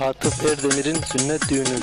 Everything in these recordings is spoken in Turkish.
Atıf Erdemir'in sünnet düğünü.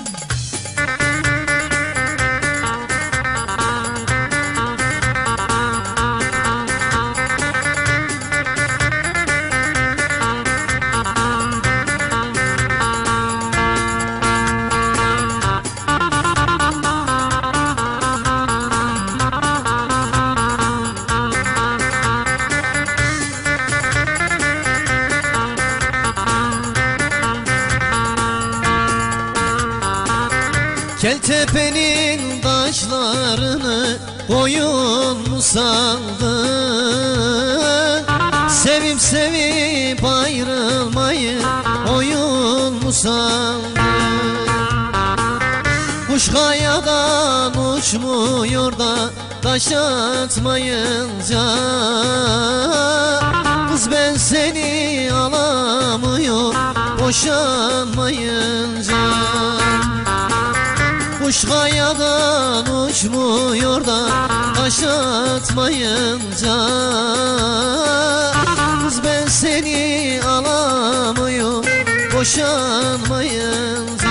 Keltepe'nin taşlarını koyun mu sandı Sevip sevip ayrılmayı oyun mu sandı Kuş kayadan uçmuyor da taş atmayınca. Kız ben seni alamıyor boşanmayınca Kuş kayadan uçmuyor da taş atmayınca Kız ben seni alamıyor boşanmayınca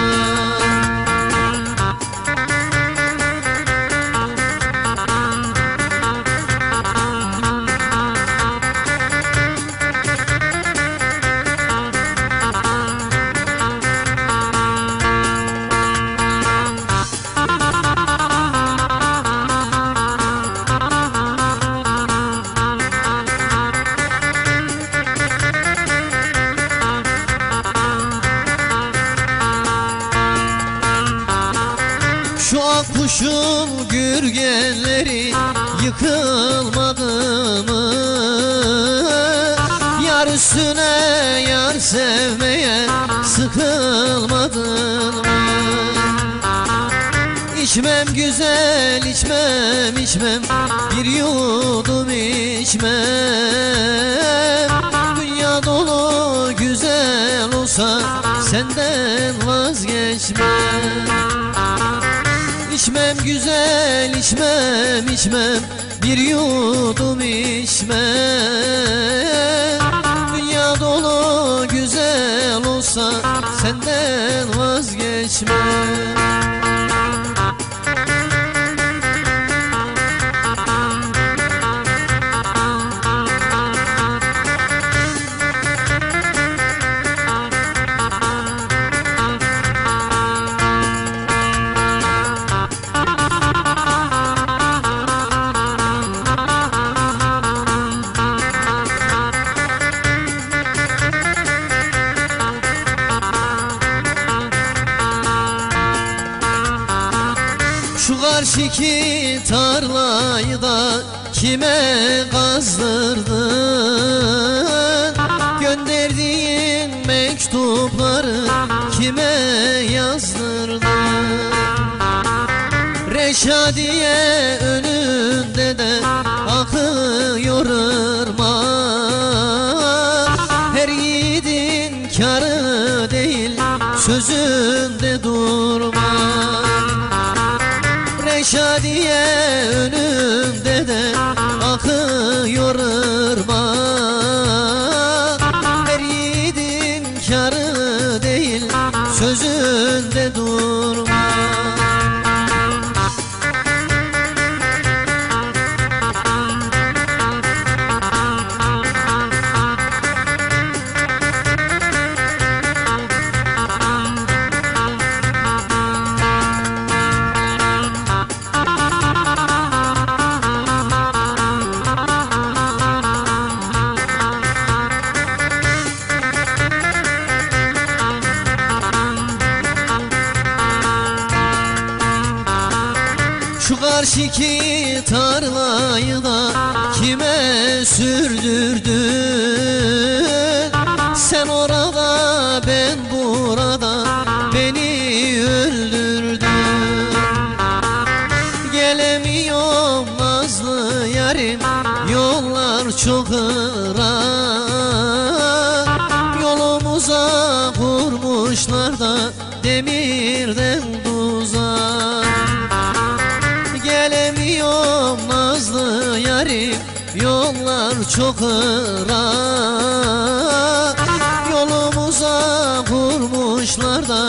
Şu akkuşun gürgenleri yıkılmadı mı? Yar üstüne yar sevmeye sıkılmadın mı? İçmem güzel içmem içmem bir yudum içmem Dünya dolu güzel olsa senden vazgeçmem İçmem güzel içmem içmem. Bir yudum içmem. Dünya dolu güzel olsa senden vazgeçmem karşıki tarlayı da kime kazdırdın? Gönderdiğin mektupları kime yazdırdın? Reşadiye önünde de akıyor ırmak. Her yiğidin karı değil sözünde durmak Reşadiye önümde de akıyor ırmak Her yiğidin karı değil sözünde durmak Şu karşıki tarlayı da kime sürdürdün? Sen orada ben burada beni öldürdün. Gelemiyorum nazlı yarim yollar çok ırak Yollar çok ırak. Yolumuza kurmuşlar da